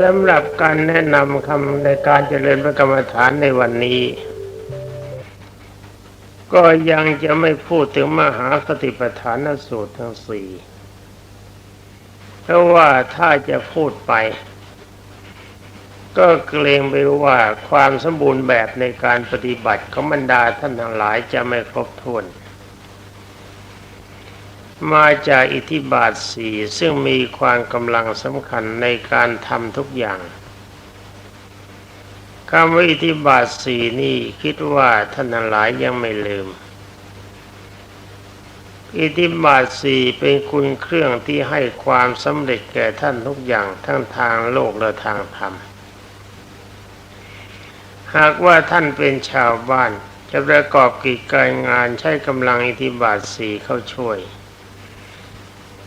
สำหรับการแนะนำคำในการเจริญพระกรรมฐานในวันนี้ ก็ยังจะไม่พูดถึงมหาสติปัฏฐานสูตรทั้งสี่เพราะว่าถ้าจะพูดไป ก็เกรงไปว่าความสมบูรณ์แบบในการปฏิบัติของบรรดาท่านทั้งหลายจะไม่ครบถ้วน มาจากอิทธิบาทสี่ซึ่งมีความกำลังสำคัญในการทำทุกอย่างคำว่าอิทธิบาทสี่นี่คิดว่าท่านหลายยังไม่ลืม อิทธิบาทสี่เป็นคุณเครื่องที่ให้ความสำเร็จแก่ท่านทุกอย่างทั้งทางโลกและทางธรรม หากว่าท่านเป็นชาวบ้านจะประกอบกิจการงานใช้กำลังอิทธิบาทสี่เข้าช่วย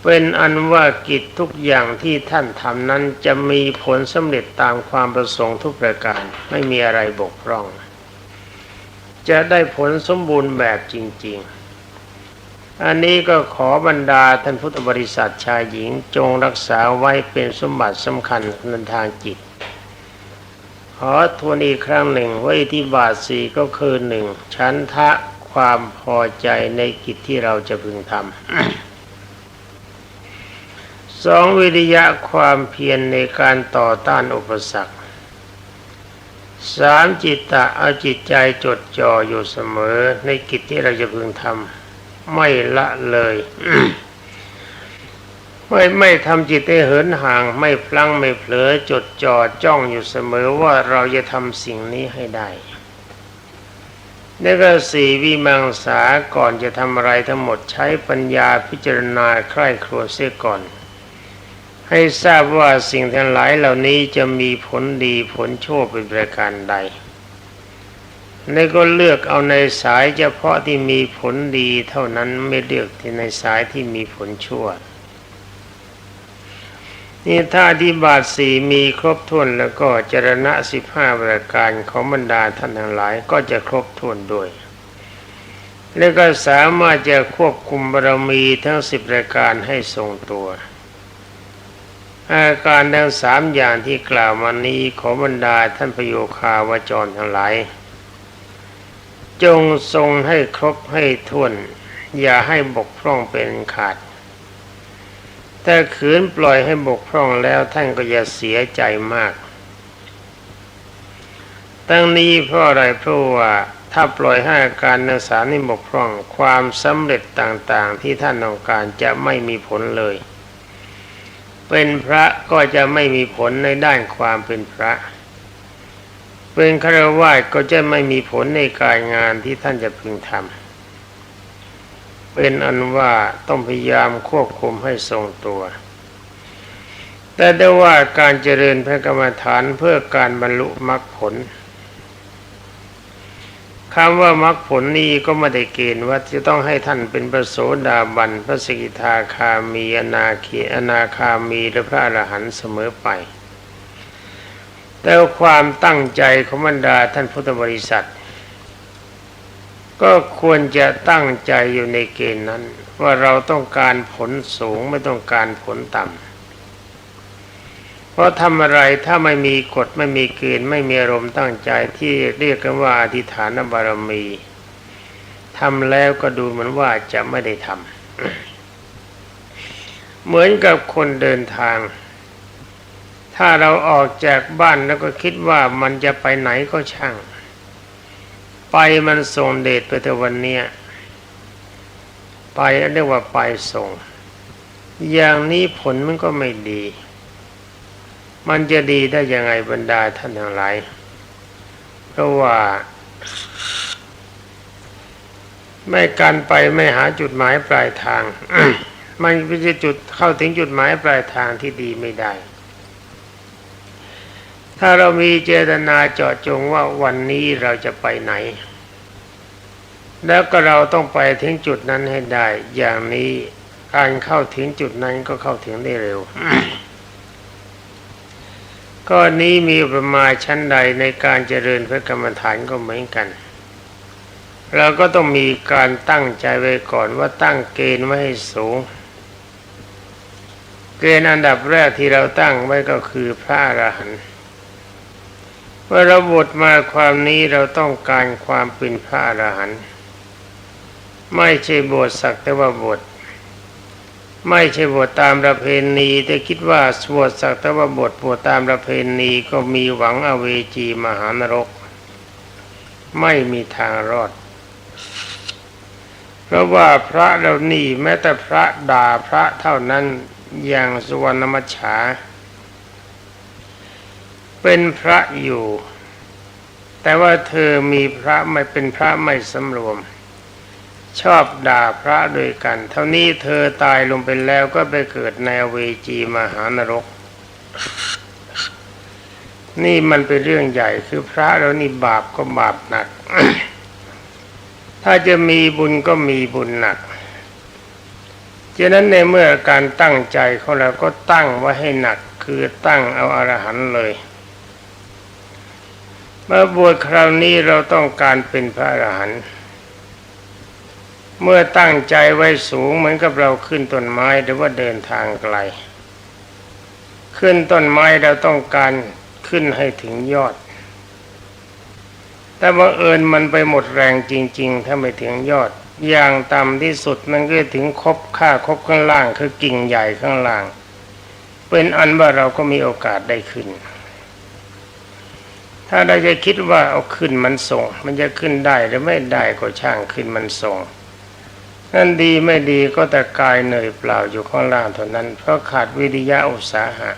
เป็นอันว่ากิจทุกอย่างที่ท่านทำนั้นจะมีผลสำเร็จตามความประสงค์ทุกประการไม่มีอะไรบกพร่อง จะได้ผลสมบูรณ์แบบจริง ๆ อันนี้ก็ขอบรรดาท่านพุทธบริษัทชายหญิงจงรักษาไว้เป็นสมบัติสำคัญในทางจิต ขอทวนอีกครั้งหนึ่งว่าอิทธิบาทสี่ก็คือหนึ่งชั้นทะความพอใจในกิจที่เราจะพึงทำ สองวิริยะความเพียรในการต่อต้านอุปสรรคสามจิตตะเอาจิตใจจดจ่ออยู่เสมอ ในกิจที่เราจะพึงทำไม่ละเลยไม่ไม่ทำจิตให้เหินห่าง ไม่พลั้งไม่เผลอจดจ่อจ้องอยู่เสมอว่าเราจะทำสิ่งนี้ให้ได้นี่ก็สี่วิมังสาก่อนจะทำอะไรทั้งหมดใช้ปัญญาพิจารณาใคร่ครวญเสียก่อน ให้ทราบว่าสิ่งทั้งหลายเหล่านี้จะมีผลดีผลชั่วเป็นประการใดนี่ก็เลือกเอาในสายเฉพาะที่มีผลดีเท่านั้นไม่เลือกที่ในสายที่มีผลชั่ว นี่ถ้าอธิบาทสี่มีครบถ้วนแล้วก็จรณะสิบห้าประการของบรรดาท่านทั้งหลายก็จะครบถ้วนด้วย แล้วก็สามารถจะควบคุมบารมีทั้งสิบประการให้ทรงตัว อาการทั้งสามอย่างที่กล่าวมานี้ขอบรรดาท่านพโยคาวจรทั้งหลาย จงทรงให้ครบให้ถ้วน อย่าให้บกพร่องเป็นขาดแต่ขืนปล่อยให้บกพร่องแล้วท่านก็จะเสียใจมาก ตั้งนี้เพราะอะไรเพราะว่าถ้าปล่อยให้อาการในสารนี้บกพร่อง ความสำเร็จต่างๆ ที่ท่านต้องการจะไม่มีผลเลย เป็นพระก็จะไม่มีผลในด้านความเป็นพระ เป็นฆราวาสก็จะไม่มีผลในการงานที่ท่านจะพึงทำเป็นอันว่าต้องพยายามควบคุมให้ทรงตัว แต่ได้ว่าการเจริญพระกรรมฐานเพื่อการบรรลุมรรคผล คำว่ามรรคผลนี้ก็ไม่ได้เกณฑ์ว่าจะต้องให้ท่านเป็นพระโสดาบันพระสกิทาคามีอนาคีอนาคามีหรือพระอรหันต์เสมอไป แต่ความตั้งใจของบรรดาท่านพุทธบริษัท ก็ควรจะตั้งใจอยู่ในเกณฑ์นั้น ว่าเราต้องการผลสูงไม่ต้องการผลต่ำ ราะทำอะไรถ้าไม่มีกฎไม่มีเกณฑ์ไม่มีอารมณ์ตั้งใจที่เรียกกันว่าอธิฐานบารมีทำแล้วก็ดูเหมือนว่าจะไม่ได้ทำเหมือนกับคนเดินทาง ถ้าเราออกจากบ้านแล้วก็คิดว่ามันจะไปไหนก็ช่าง ไปมันส่งเดชไปแต่วันเนี้ยไปเรียกว่าไปส่ง อย่างนี้ผลมันก็ไม่ดี มันจะดีได้ยังไงบรรดาท่านทั้งหลาย เพราะว่า ไม่การไปไม่หาจุดหมายปลายทาง มันจะจุดเข้าถึงจุดหมายปลายทางที่ดีไม่ได้ ถ้าเรามีเจตนาเจาะจงว่าวันนี้เราจะไปไหน แล้วก็เราต้องไปถึงจุดนั้นให้ได้ อย่างนี้การเข้าถึงจุดนั้นก็เข้าถึงได้เร็ว ก็นี้มีประมาณชั้นใดในการเจริญพระกรรมฐานก็เหมือนกัน เราก็ต้องมีการตั้งใจไว้ก่อนว่าตั้งเกณฑ์ไว้ให้สูง เกณฑ์อันดับแรกที่เราตั้งไว้ก็คือพระอรหันต์เมื่อเราบทมาความนี้เราต้องการความเป็นพระอรหันต์ไม่ใช่บวชสักแต่ว่าบวช ไม่ใช่บวชตามประเพณีแต่คิดว่าบวชสักแต่ว่าบวชบวชตามประเพณีก็มีหวังอเวจีมหานรก ไม่มีทางรอด เพราะว่าพระเรานี่แม้แต่พระด่าพระเท่านั้นอย่างสุวรรณมัชฉาเป็นพระอยู่ แต่ว่าเธอมีพระไม่เป็นพระไม่สำรวม ชอบด่าพระด้วยกัน เท่านี้เธอตายลงไปแล้วก็ไปเกิดในเวจีมหานรก นี่มันเป็นเรื่องใหญ่คือพระเรานี่บาปก็บาปหนัก ถ้าจะมีบุญก็มีบุญหนักฉะนั้นในเมื่อการตั้งใจของเราก็ตั้งไว้ให้หนักคือตั้งเอาอารหันต์เลยเมื่อบวชคราวนี้เราต้องการเป็นพระอรหันต์ เมื่อตั้งใจไว้สูงเหมือนกับเราขึ้นต้นไม้หรือว่าเดินทางไกล ขึ้นต้นไม้เราต้องการขึ้นให้ถึงยอด แต่ว่าเอิญมันไปหมดแรงจริง ๆ ถ้าไม่ถึงยอด อย่างต่ำที่สุดมันก็ถึงคบค่าคบข้างล่างคือกิ่งใหญ่ข้างล่าง เป็นอันว่าเราก็มีโอกาสได้ขึ้น ถ้าเราจะคิดว่าเอาขึ้นมันส่ง มันจะขึ้นได้หรือไม่ได้ก็ช่างขึ้นมันส่ง นั่นดีไม่ดีก็แต่กายเหนื่อยเปล่าอยู่ข้างล่างเท่านั้น เพราะขาดวิริยะอุตสาหะ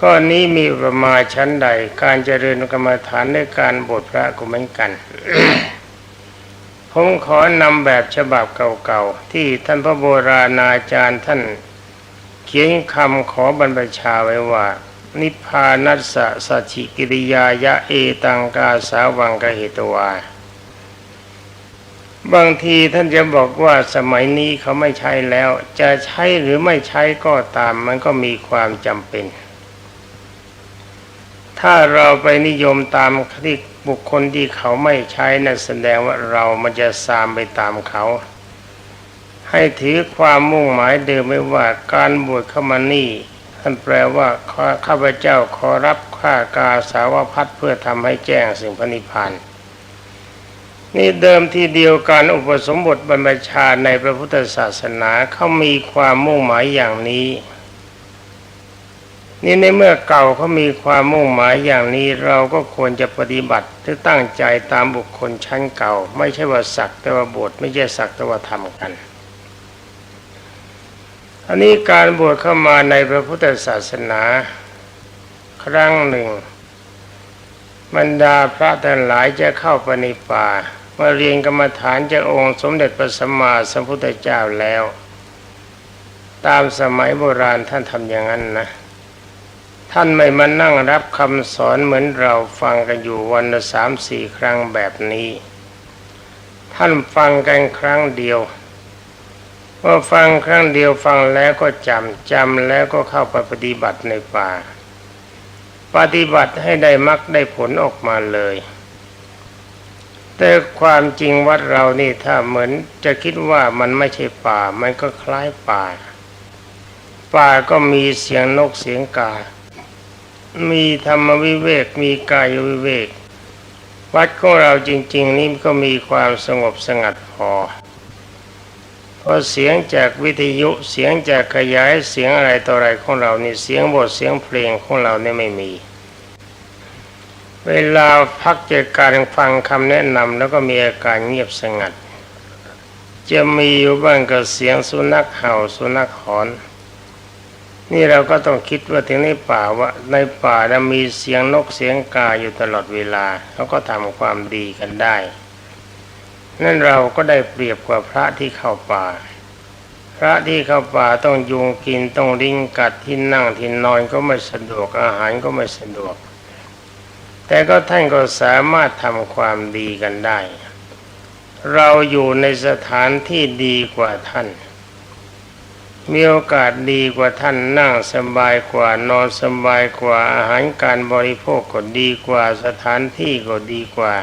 ข้อนี้มีประมาณชั้นใด การเจริญกรรมฐานในการบทพระก็เหมือนกัน ผมขอนำแบบฉบับเก่าๆ ที่ท่านพระโบราณอาจารย์ท่านเขียนคำขอบรรพชาไว้ว่า นิพพานัสสะสัจฉิกิริยายะเอตังกาสาวังกเหตวา บางทีท่านจะบอกว่าสมัยนี้เขาไม่ใช้แล้ว จะใช้หรือไม่ใช้ก็ตามมันก็มีความจำเป็น ถ้าเราไปนิยมตามที่บุคคลที่เขาไม่ใช้นั่นแสดงว่าเรามันจะซามไปตามเขา ให้ถือความมุ่งหมายเดิมไว้ว่าการบวชเข้ามานี่ท่านแปลว่าข้าพเจ้าขอรับข้ากาสาวพัดเพื่อทำให้แจ้งสิ่งพระนิพพาน นี่เดิมทีเดียวการอุปสมบทบรรพชาในพระพุทธศาสนาเขามีความมุ่งหมายอย่างนี้ นี่ในเมื่อเก่าเขามีความมุ่งหมายอย่างนี้เราก็ควรจะปฏิบัติหรือตั้งใจตามบุคคลชั้นเก่า ไม่ใช่ว่าสักแต่ว่าบวชไม่ใช่สักแต่ว่าทำกันอันนี้การบวชเข้ามาในพระพุทธศาสนาครั้งหนึ่งบรรดาพระทั้งหลายจะเข้าไปในป่า มาเรียนกรรมฐานจากองค์สมเด็จพระสัมมาสัมพุทธเจ้าแล้ว ตามสมัยโบราณท่านทำอย่างนั้นนะ ท่านไม่มานั่งรับคำสอนเหมือนเราฟังกันอยู่วันละสามสี่ครั้งแบบนี้ ท่านฟังกันครั้งเดียวเมื่อฟังครั้งเดียวฟังแล้วก็จำจำแล้วก็เข้าไปปฏิบัติในป่า ปฏิบัติให้ได้มรรคได้ผลออกมาเลย แต่ความจริงวัดเรานี่ถ้าเหมือนจะคิดว่ามันไม่ใช่ป่า มันก็คล้ายป่า ป่าก็มีเสียงนกเสียงกา มีธรรมวิเวก มีกายวิเวก วัดของเราจริง ๆ นี่ก็มีความสงบสงัดพอเพราะเสียงจากวิทยุเสียงจากขยายเสียงอะไรต่ออะไรของเรานี่เสียงบทเสียงเพลงของเราเนี่ยไม่มี เวลาพักจากการฟังคำแนะนำแล้วก็มีอาการเงียบสงัด จะมีอยู่บ้างกับเสียงสุนัขเห่าสุนัขหอน นี่เราก็ต้องคิดว่าถึงในป่าว่าในป่าจะมีเสียงนกเสียงกาอยู่ตลอดเวลาเขาก็ทำความดีกันได้ นั่นเราก็ได้เปรียบกว่าพระที่เข้าป่า พระที่เข้าป่าต้องยุงกินต้องลิงกัดที่นั่งที่นอนก็ไม่สะดวกอาหารก็ไม่สะดวก แต่ก็ท่านก็สามารถทำความดีกันได้ เราอยู่ในสถานที่ดีกว่าท่าน มีโอกาสดีกว่าท่านนั่งสบายกว่านอนสบายกว่าอาหารการบริโภคก็ดีกว่าสถานที่ก็ดีกว่า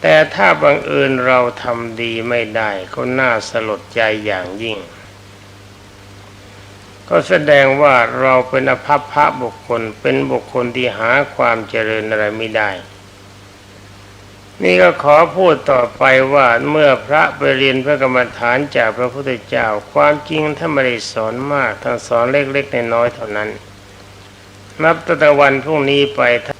แต่ถ้าบังเอิญเราทำดีไม่ได้ก็น่าสลดใจอย่างยิ่ง ก็แสดงว่าเราเป็นอภัพพระบุคคลเป็นบุคคลที่หาความเจริญอะไรไม่ได้ นี่ก็ขอพูดต่อไปว่าเมื่อพระไปเรียนพระกรรมฐานจากพระพุทธเจ้า ความจริงท่านไม่ได้สอนมากท่านสอนเล็กๆน้อยๆเท่านั้น นับตั้งแต่วันพรุ่งนี้ไปท่าน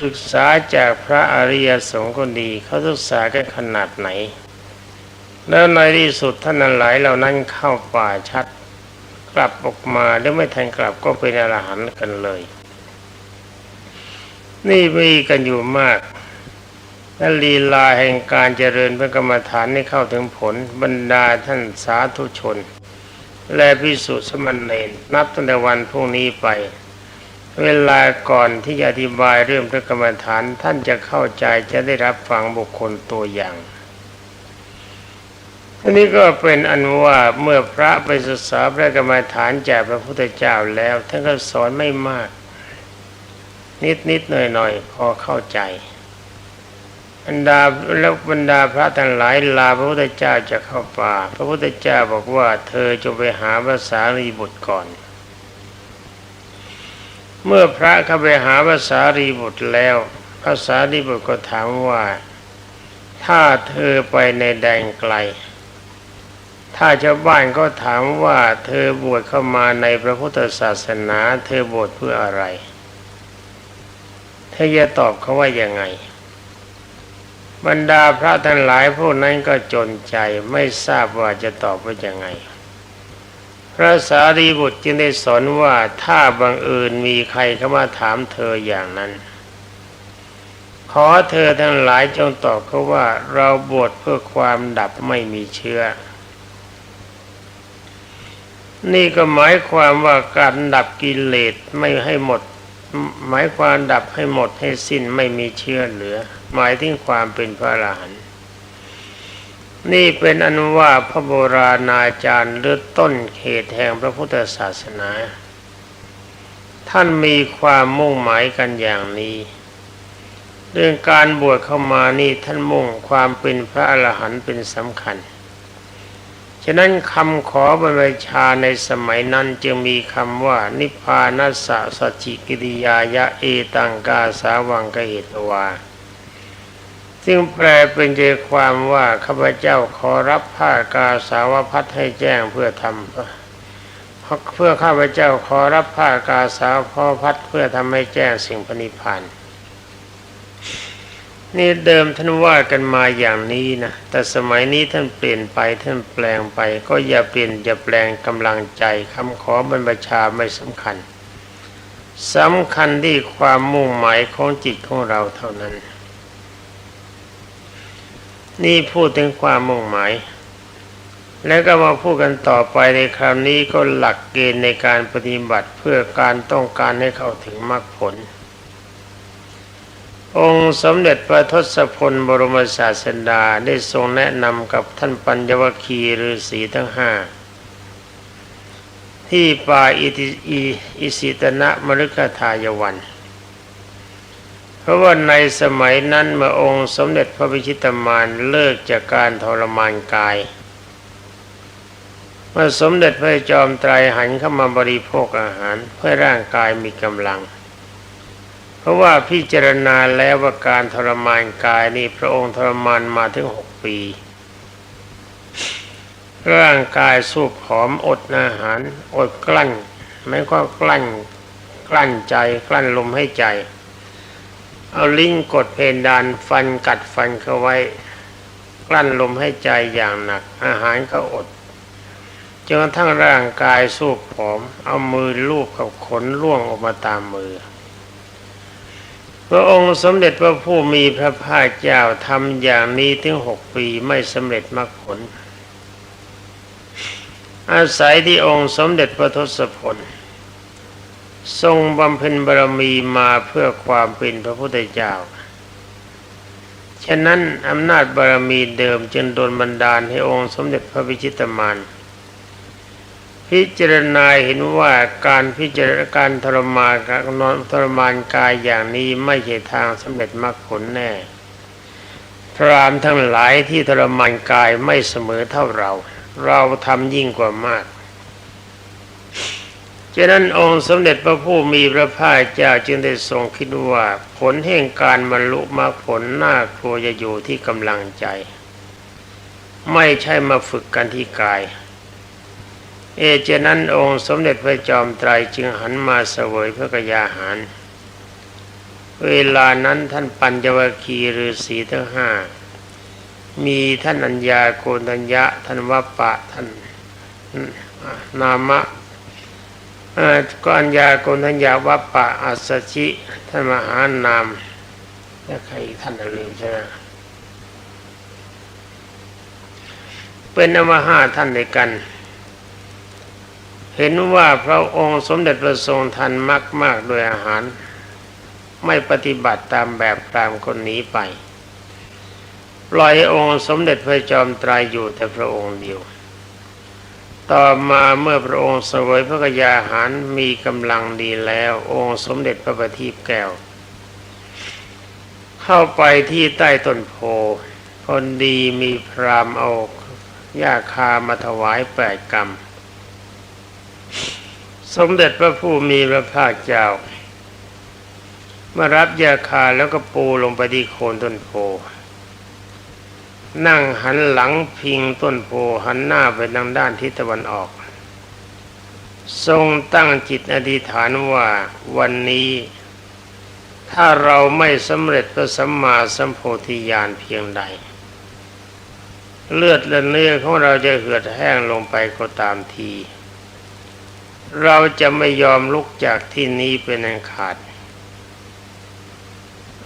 ศึกษาจากพระอริยสงฆ์ก็ดีเขาศึกษากันขนาดไหน แล้วในที่สุดท่านนั้นหลายเหล่านั้นเข้าป่าชัด กลับออกมาแล้วไม่ทันกลับก็เป็นอรหันต์กันเลย นี่มีกันอยู่มากและลีลาแห่งการเจริญพระกรรมฐานให้เข้าถึงผลบรรดาท่านสาธุชน และพิสุสมณเณรนับตั้งแต่วันพรุ่งนี้ไป เวลาก่อนที่จะอธิบายเรื่องพระกรรมฐานท่านจะเข้าใจจะได้รับฟังบุคคลตัวอย่าง อันนี้ก็เป็นอันว่าเมื่อพระไปศึกษาพระกรรมฐานจากพระพุทธเจ้าแล้วท่านก็สอนไม่มาก นิดนิดหน่อยหน่อยพอเข้าใจบรรดาแล้วบรรดาพระทั้งหลายลาพระพุทธเจ้าจะเข้าป่า พระพุทธเจ้าบอกว่า เธอจงไปหาภาษารีบุตรก่อน เมื่อพระเข้าไปหาภาษารีบุตรแล้วภาษารีบุตรก็ถามว่า ถ้าเธอไปในแดนไกล ถ้าชาวบ้านก็ถามว่าเธอบวชเข้ามาในพระพุทธศาสนา เธอบวชเพื่ออะไรเธอจะตอบเขาว่ายังไง บรรดาพระทั้งหลายพวกนั้นก็จนใจไม่ทราบว่าจะตอบว่ายังไง พระสารีบุตรจึงได้สอนว่าถ้าบังเอิญมีใครเข้ามาถามเธออย่างนั้น ขอเธอทั้งหลายจงตอบเขาว่าเราบวชเพื่อความดับไม่มีเชื้อ นี่ก็หมายความว่าการดับกิเลสไม่ให้หมด หมายความดับให้หมดให้สิ้นไม่มีเชื้อเหลือ หมายถึงความเป็นพระอรหันต์นี่เป็นอนุว่าพระโบราณอาจารย์หรือต้นเขตแห่งพระพุทธศาสนา ท่านมีความมุ่งหมายกันอย่างนี้ เรื่องการบวชเข้ามานี่ท่านมุ่งความเป็นพระอรหันต์เป็นสำคัญ ฉะนั้นคำขอบรรพชาในสมัยนั้นจึงมีคำว่า นิพพานัสสะสัจจิกิริยายะเอตังกาสาวังกเหตวาซึ่งแปลเป็นใจความว่าข้าพเจ้าขอรับผ้ากาสาวพัดให้แจ้งเพื่อทำเพื่อข้าพเจ้าขอรับผ้ากาสาวพอพัดเพื่อทำให้แจ้งสิ่งพนิพพาน นี่เดิมท่านว่ากันมาอย่างนี้นะแต่สมัยนี้ท่านเปลี่ยนไปท่านแปลงไป ก็อย่าเปลี่ยนอย่าแปลงกำลังใจคำขอบรรพชาไม่สำคัญสำคัญที่ความมุ่งหมายของจิตของเราเท่านั้น นี่พูดถึงความมุ่งหมาย แล้วก็มาพูดกันต่อไปในคราวนี้ก็หลักเกณฑ์ในการปฏิบัติเพื่อการต้องการให้เข้าถึงมรรคผล องค์สมเด็จพระทศพลบรมศาสดาได้ทรงแนะนำกับท่านปัญญวคีฤาษีทั้งห้าที่ป่าอิติอิอิสิตนะมฤคทายวัน เพราะว่าในสมัยนั้นเมื่อองค์สมเด็จพระพิชิตมารเลิกจากการทรมานกายเมื่อสมเด็จพระจอมไตรหันเข้ามาบริโภคอาหารเพื่อร่างกายมีกำลัง เพราะว่าพิจารณาแล้วว่าการทรมานกายนี่พระองค์ทรมานมาถึงหกปี ร่างกายสูบผอมอดอาหาร อดกลั้นไม่ก็กลั้นกลั้นใจกลั้นลมให้ใจ เอาลิ้นกดเพดานฟันกัดฟันเข้าไว้ กลั้นลมให้ใจอย่างหนัก อาหารก็อดจนกระทั่งร่างกายสูบผอม เอามือลูบกับขนล่วงออกมาตามมือ พระองค์สมเด็จพระผู้มีพระภาคเจ้าทำอย่างนี้ถึงหกปีไม่สำเร็จมรรคผล อาศัยที่องค์สมเด็จพระทศพล ทรงบำเพ็ญบารมีมาเพื่อความเป็นพระพุทธเจ้า ฉะนั้นอำนาจบารมีเดิมจึงโดนบันดาลให้องค์สมเด็จพระวิชิตมาร พิจารณาเห็นว่าการพิจารณาการทรมานการนอนทรมานกายอย่างนี้ไม่ใช่ทางสำเร็จมรรคผลแน่ พรามทั้งหลายที่ทรมานกายไม่เสมอเท่าเรา เราทำยิ่งกว่ามากฉะนั้นองค์สมเด็จพระผู้มีพระภาคเจ้าจึงได้ทรงคิดว่าผลแห่งการบรรลุมรรคผลน่ากลัวจะอยู่ที่กำลังใจ ไม่ใช่มาฝึกกันที่กาย เอเจนั้นองค์สมเด็จพระจอมไตรจึงหันมาเสวยพระกยาหาร เวลานั้นท่านปัญจวัคคีฤาษีทั้งห้ามีท่านอัญญาโกณัญญะท่านวัปปะท่านนามก่อก็อัญญาโกณัญญาวัปปะอัสชิท่านมหานามแล้วใครท่านน่ะลืมใช่ไหมเป็นอมาห้าท่านในกัน เห็นว่าพระองค์สมเด็จพระทรงทันมากมากโดยอาหาร ไม่ปฏิบัติตามแบบตามคนหนีไปปล่อยองค์สมเด็จพระจอมไตรายอยู่แต่พระองค์เดียว ต่อมาเมื่อพระองค์เสวยพระกยาหารมีกำลังดีแล้ว องค์สมเด็จพระบัณฑิตแก้ว เข้าไปที่ใต้ต้นโพคนดีมีพรามเอาหญ้าคามาถวายแปดกรรม สมเด็จพระผู้มีพระภาคเจ้ามารับยาคาแล้วก็ปูลงไปที่โคนต้นโพ นั่งหันหลังพิงต้นโพหันหน้าไปทางด้านทิศตะวันออก ทรงตั้งจิตอธิษฐานว่าวันนี้ ถ้าเราไม่สำเร็จพระสัมมาสัมโพธิญาณเพียงใด เลือดและเนื้อของเราจะเหือดแห้งลงไปก็ตามที เราจะไม่ยอมลุกจากที่นี้เป็นอันขาด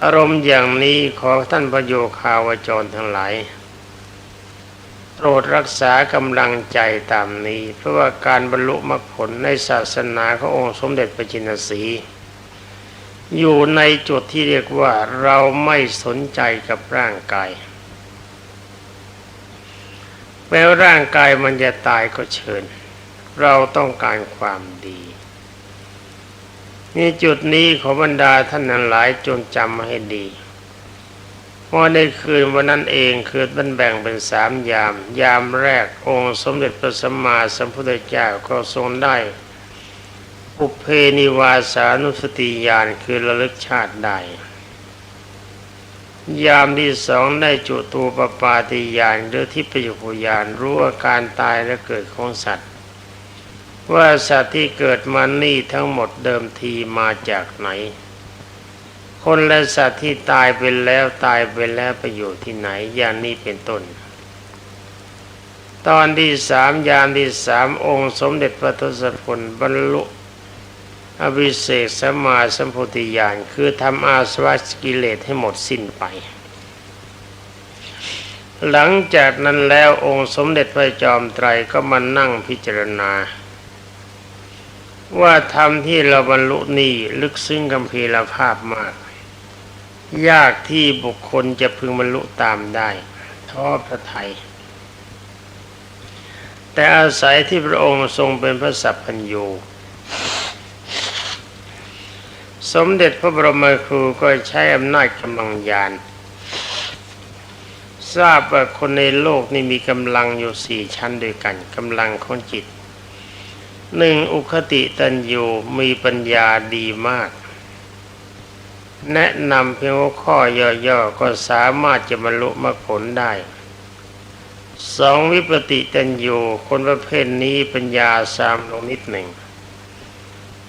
อารมณ์อย่างนี้ขอท่านพระโยคาวจรทั้งหลายโปรดรักษากำลังใจตามนี้ เพราะว่าการบรรลุมรรคผลในศาสนาขององค์สมเด็จพระจินสีอยู่ในจุดที่เรียกว่าเราไม่สนใจกับร่างกายแม้ร่างกายมันจะตายก็เชิญ เราต้องการความดีนี่จุดนี้ขอบรรดาท่านนั้นหลายจงจำมาให้ดีว่าในคืนวันนั้นเองคือมันแบ่งเป็นสามยาม ยามแรกองค์สมเด็จพระสัมมาสัมพุทธเจ้าก็ทรงได้อุเพนิวาสานุสติญาณคือระลึกชาติได้ยามที่สองได้จุตูปปาติญาณหรือทิพยคุญาณรู้อาการตายและเกิดของสัตว์ ว่าสัตว์ที่เกิดมานี่ทั้งหมดเดิมทีมาจากไหน คนและสัตว์ที่ตายไปแล้วตายไปแล้วไปอยู่ที่ไหนอย่างนี้เป็นต้น ตอนที่สามยามที่สามองค์สมเด็จพระทศพลบรรลุอภิเศกสมาสัมโพธิญาณคือทำอาสวะกิเลสให้หมดสิ้นไป หลังจากนั้นแล้วองค์สมเด็จพระจอมไตรก็มานั่งพิจารณา ว่าธรรมที่เราบรรลุนี่ลึกซึ้งกำพีรภาพมาก ยากที่บุคคลจะพึงบรรลุตามได้ท้อพระไทย แต่อาศัยที่พระองค์ทรงเป็นพระสัพพัญญูสมเด็จพระบรมครูก็ใช้อำนาจกำลังยาน ทราบว่าคนในโลกนี่มีกำลังอยู่สี่ชั้นด้วยกันกำลังของจิต หนึ่งอุคติตันยูมีปัญญาดีมาก แนะนำเพียงหัวข้อย่อๆก็สามารถจะบรรลุมรรคผลได้สองวิปติตันยูคนประเภทนี้ปัญญาสามลงนิดหนึ่ง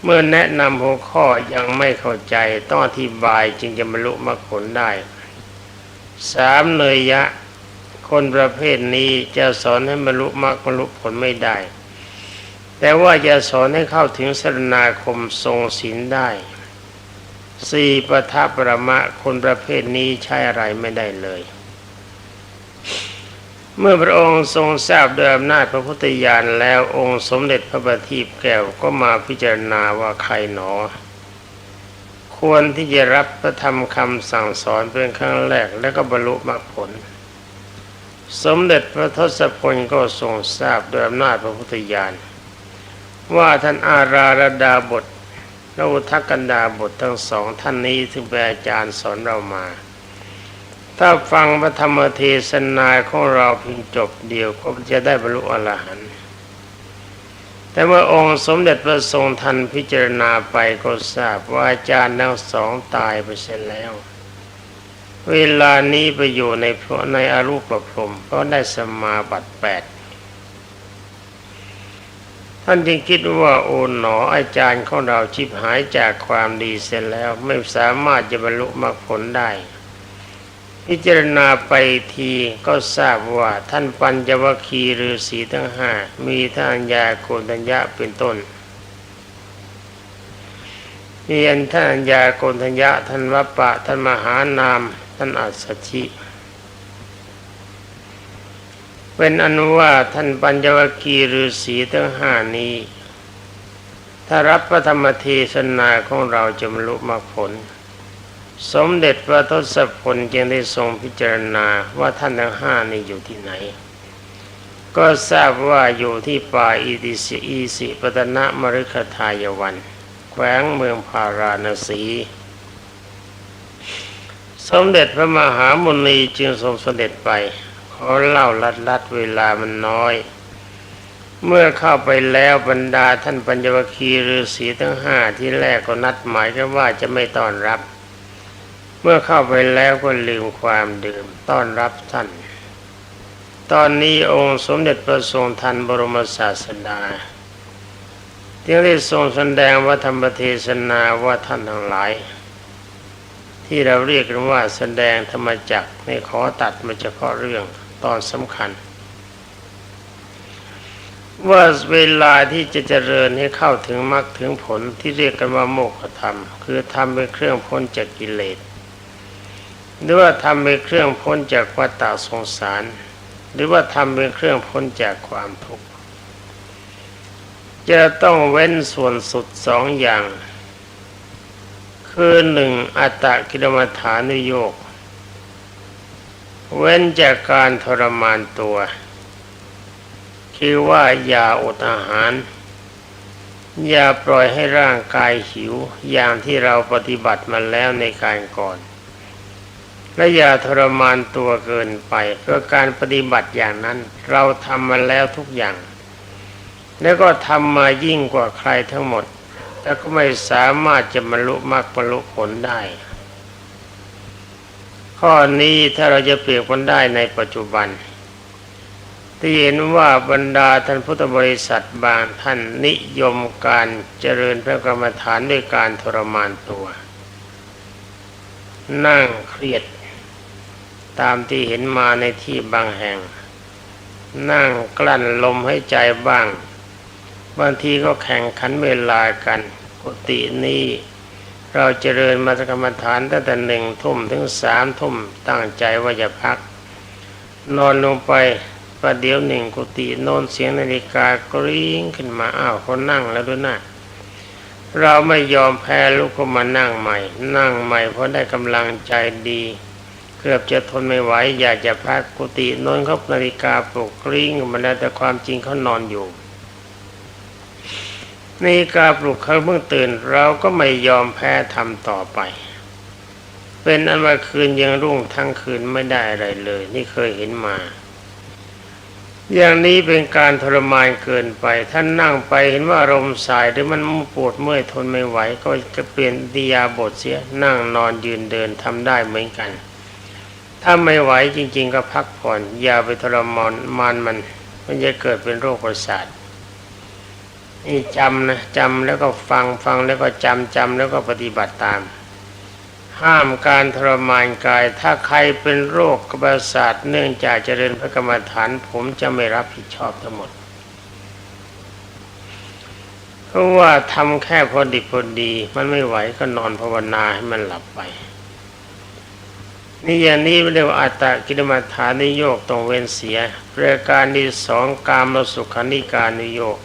เมื่อแนะนำหัวข้อยังไม่เข้าใจต้องอธิบายจึงจะบรรลุมรรคผลได้สามเนยยะ คนประเภทนี้จะสอนให้บรรลุมรรคบรรลุผลไม่ได้ แต่ว่าจะสอนให้เข้าถึงสรณาคมทรงศีลได้ สี่ประทับประมะคนประเภทนี้ใช้อะไรไม่ได้เลย เมื่อพระองค์ทรงทราบด้วยอำนาจพระพุทธญาณแล้วองค์สมเด็จพระบัณฑิตแก้วก็มาพิจารณาว่าใครหนอ ควรที่จะรับพระธรรมคำสั่งสอนเป็นครั้งแรกแล้วก็บรรลุมรรคผลสมเด็จพระทศพลก็ทรงทราบด้วยอำนาจพระพุทธญาณ ว่าท่านอาราระดาบทและอุทกกันดาบททั้งสองท่านนี้ถึงเป็นอาจารย์สอนเรามา ถ้าฟังพระธรรมเทศนาของเราเพียงจบเดียวก็จะได้บรรลุอรหันต์แต่เมื่อองค์สมเด็จพระทรงทันพิจารณาไปก็ทราบว่าอาจารย์ทั้งสองตายไปเสร็จแล้ว เวลานี้ไปอยู่ในพระในอรูปประพรมเพราะได้สมาบัติแปด ท่านจึงคิดว่าโอ๋หนออาจารย์ของเราชิบหายจากความดีเสร็จแล้วไม่สามารถจะบรรลุมรรคผลได้ พิจารณาไปทีก็ทราบว่าท่านปัญจวัคคีฤาษีทั้งห้ามีท่านยาโกนัญญะเป็นต้นมีอันท่านยาโกนัญญะท่านวัปปะท่านมหานาม ท่านอัสสชิ เป็นอนุว่าท่านปัญจวัคคีย์ฤาษีทั้งห้านี้ ถ้ารับพระธรรมเทศนาของเราจะบรรลุมรรคผล สมเด็จพระทศพลจึงได้ทรงพิจารณาว่าท่านทั้งห้านี้อยู่ที่ไหน ก็ทราบว่าอยู่ที่ป่าอิติสิอีสิปตนะมฤคทายวัน แขวงเมืองพาราณสีสมเด็จพระมหามุนีจึงทรงเสด็จไป ขอเล่าลัดลัดเวลามันน้อย เมื่อเข้าไปแล้วบรรดาท่านปัญจวัคคีฤาษีทั้งห้าที่แรกก็นัดหมายกันว่าจะไม่ต้อนรับ เมื่อเข้าไปแล้วก็ลืมความดื่มต้อนรับท่าน ตอนนี้องค์สมเด็จพระทรงทันบรมศาสดาจึงได้ทรงแสดงว่าธรรมเทศนาว่าท่านทั้งหลาย ที่เราเรียกกันว่าแสดงธรรมจักรในขอตัดมาเฉพาะเรื่อง ตอนสำคัญ ว่าเวลาที่จะเจริญให้เข้าถึงมรรคถึงผลที่เรียกกันว่าโมกขธรรม คือทำเป็นเครื่องพ้นจากกิเลสหรือว่าทำเป็นเครื่องพ้นจากวัฏฏะสงสาร หรือว่าทำเป็นเครื่องพ้นจากความทุกข์จะต้องเว้นส่วนสุดสองอย่าง คือหนึ่งอัตตกิลมัฐานุโยก เว้นจากการทรมานตัว คือว่าอย่าอดอาหาร อย่าปล่อยให้ร่างกายหิวอย่างที่เราปฏิบัติมาแล้วในการก่อน และอย่าทรมานตัวเกินไป เพื่อการปฏิบัติอย่างนั้น เราทำมาแล้วทุกอย่าง แล้วก็ทำมายิ่งกว่าใครทั้งหมด แต่ก็ไม่สามารถจะบรรลุมรรคบรรลุผลได้ ข้อนี้ถ้าเราจะเปรียบกันได้ในปัจจุบัน ที่เห็นว่าบรรดาท่านพุทธบริษัทบางท่านนิยมการเจริญพระกรรมฐานด้วยการทรมานตัว นั่งเครียด ตามที่เห็นมาในที่บางแห่ง นั่งกลั้นลมให้ใจบ้าง บางทีก็แข่งขันเวลากันกุฏินี้ เราเจริญมาตรกรรมฐานตั้งแต่หนึ่งทุ่มถึงสามทุ่มตั้งใจว่าจะพัก นอนลงไปประเดี๋ยวหนึ่งกุฏิโนนเสียงนาฬิกากริ้งขึ้นมาอ้าวคนนั่งแล้วด้วยนะเราไม่ยอมแพ้ลุกขึ้นมานั่งใหม่ นั่งใหม่เพราะได้กำลังใจดีเกือบจะทนไม่ไหวอยากจะพักกุฏิโนนเขานาฬิกาปลุกกริ้งมาแล้วแต่ความจริงเขานอนอยู่ นาฬิกาปลุกเขาเพิ่งตื่นเราก็ไม่ยอมแพ้ทำต่อไป เป็นอันว่าคืนยังรุ่งทั้งคืนไม่ได้อะไรเลย นี่เคยเห็นมา อย่างนี้เป็นการทรมานเกินไป ท่านนั่งไปเห็นว่าอารมสายหรือมันปวดเมื่อยทนไม่ไหว ก็จะเปลี่ยนดิยาบทเสียนั่งนอนยืนเดินทำได้เหมือนกัน ถ้าไม่ไหวจริง ๆ ก็พักผ่อนอย่าไปทรมนมานมันมันจะเกิดเป็นโรคประสาท นี่จำนะจำแล้วก็ฟังฟังแล้วก็จำจำแล้วก็ปฏิบัติตาม ห้ามการทรมานกาย ถ้าใครเป็นโรคกระสาทเนื่องจากเจริญพระกรรมฐาน ผมจะไม่รับผิดชอบทั้งหมด เพราะว่าทำแค่พอดีพอดี มันไม่ไหวก็นอนภาวนาให้มันหลับไปนี่อย่างนี้เรียกว่าอัตตกิลมัฐานิโยกตรงเว้นเสียประการที่สองกามสุขานิการนิโยก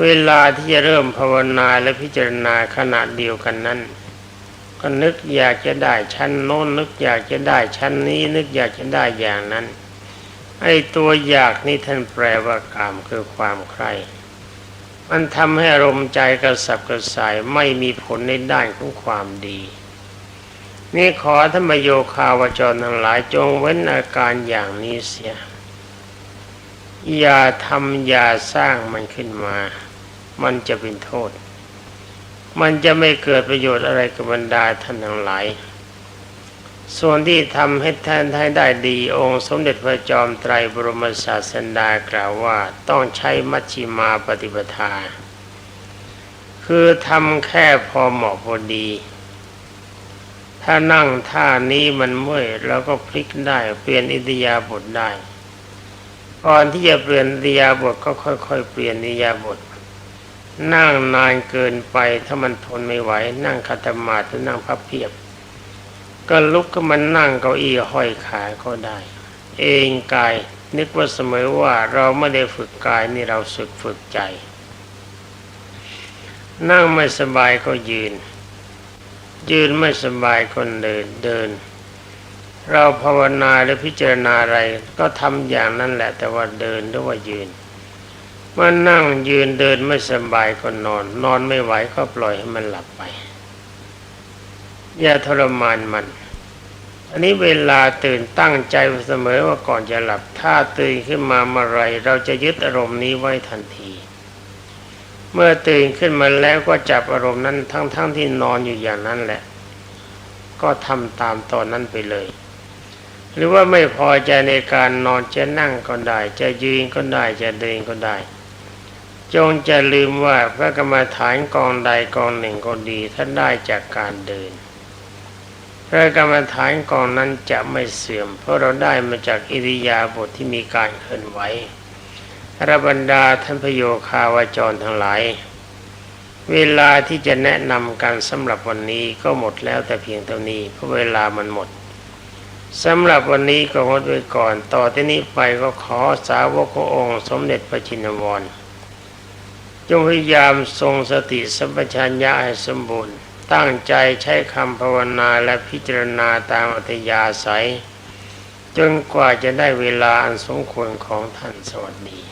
เวลาที่จะเริ่มภาวนาและพิจารณาขณะเดียวกันนั้น ก็นึกอยากจะได้ชั้นโน้นนึกอยากจะได้ชั้นนี้ นึกอยากจะได้อย่างนั้น ไอ้ตัวอยากนี่ท่านแปลว่ากามคือความใคร่มันทำให้อารมณ์ใจกระสับกระส่ายไม่มีผลในด้านของความดี นี่ขอธรรมโยคาวจรทั้งหลายจงเว้นอาการอย่างนี้เสีย อย่าทำอย่าสร้างมันขึ้นมา มันจะเป็นโทษ มันจะไม่เกิดประโยชน์อะไรกับบรรดาท่านทั้งหลาย ส่วนที่ทำให้ท่านให้ได้ดีองค์ สมเด็จพระจอมไตรบรมศาสดากล่าวว่าต้องใช้มัชฌิมาปฏิปทา คือทำแค่พอเหมาะพอดี ถ้านั่งท่านี้มันเมื่อยเราก็พลิกได้เปลี่ยนอิริยาบถได้ ก่อนที่จะเปลี่ยนอิริยาบถก็ค่อย ๆ เปลี่ยนอิริยาบถนั่งนานเกินไปถ้ามันทนไม่ไหว นั่งคัตมาหรือนั่งพับเพียบ ก็ลุกก็มันนั่งเก้าอี้ห้อยขาก็ได้ เองกายนึกว่าเสมอว่าเราไม่ได้ฝึกกายนี่เราฝึกฝึกใจ นั่งไม่สบายก็ยืน ยืนไม่สบายก็เดินเดิน เราภาวนาหรือพิจารณาอะไร ก็ทำอย่างนั้นแหละ แต่ว่าเดินหรือว่ายืนเมื่อนั่งยืนเดินไม่สบายก็นอน นอนไม่ไหวก็ปล่อยให้มันหลับไป อย่าทรมานมัน อันนี้เวลาตื่นตั้งใจเสมอว่าก่อนจะหลับ ถ้าตื่นขึ้นมาเมื่อไร เราจะยึดอารมณ์นี้ไว้ทันที เมื่อตื่นขึ้นมาแล้วก็จับอารมณ์นั้นทั้งๆทที่นอนอยู่อย่างนั้นแหละ ก็ทำตามตอนนั้นไปเลย หรือว่าไม่พอใจในการนอนจะนั่งก็ได้ จะยืนก็ได้จะเดินก็ได้ จงจะลืมว่าพระกรรมฐานกองใดกองหนึ่งก็ดีท่านได้จากการเดิน พระกรรมฐานกองนั้นจะไม่เสื่อม เพราะเราได้มาจากอิริยาบถทที่มีการเคลื่อนไหวระบรรดาท่านพโยคาวาจรทั้งหลาย เวลาที่จะแนะนำการสำหรับวันนี้ก็หมดแล้วแต่เพียงเท่านี้เพราะเวลามันหมด สำหรับวันนี้ก็งดไว้ก่อน ต่อที่นี้ไปก็ขอสาวกขององค์ สมเด็จพระจินวรจงพยายามทรงสติสัมปชัญญะให้สมบูรณ์ ตั้งใจใช้คำภาวนาและพิจารณาตามอัธยาศัย จนกว่าจะได้เวลาอันสมควรของท่านสวัสดี